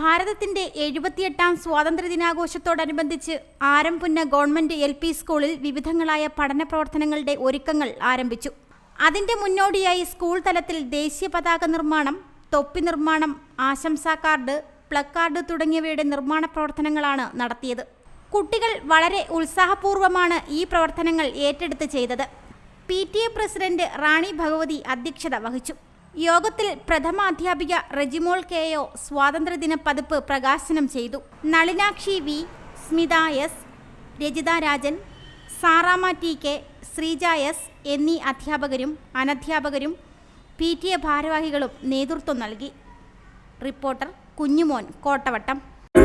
ഭാരതത്തിന്റെ എഴുപത്തിയെട്ടാം സ്വാതന്ത്ര്യദിനാഘോഷത്തോടനുബന്ധിച്ച് ആരംപുന്ന ഗവൺമെന്റ് എൽ പി സ്കൂളിൽ വിവിധങ്ങളായ പഠന പ്രവർത്തനങ്ങളുടെ ഒരുക്കങ്ങൾ ആരംഭിച്ചു. അതിന്റെ മുന്നോടിയായി സ്കൂൾ തലത്തിൽ ദേശീയ പതാക നിർമ്മാണം തൊപ്പി നിർമ്മാണം ആശംസാ കാർഡ് പ്ലക്കാർഡ് തുടങ്ങിയവയുടെ നിർമ്മാണ പ്രവർത്തനങ്ങളാണ് നടത്തിയത്. കുട്ടികൾ വളരെ ഉത്സാഹപൂർവമാണ് ഈ പ്രവർത്തനങ്ങൾ ഏറ്റെടുത്ത് ചെയ്തത്. P T A president Rani Bhagavathi അധ്യക്ഷത വഹിച്ചു. യോഗത്തിൽ പ്രഥമാധ്യാപിക റെജിമോൾ കെ ഒ സ്വാതന്ത്ര്യദിന പതിപ്പ് പ്രകാശനം ചെയ്തു. Nalinakshi V Smitha S Rajitha Rajan Saramma T K Sreeja S എന്നീ അധ്യാപകരും അനധ്യാപകരും പി ടി എ ഭാരവാഹികളും നേതൃത്വം നൽകി. റിപ്പോർട്ടർ കുഞ്ഞുമോൻ കോട്ടവട്ടം.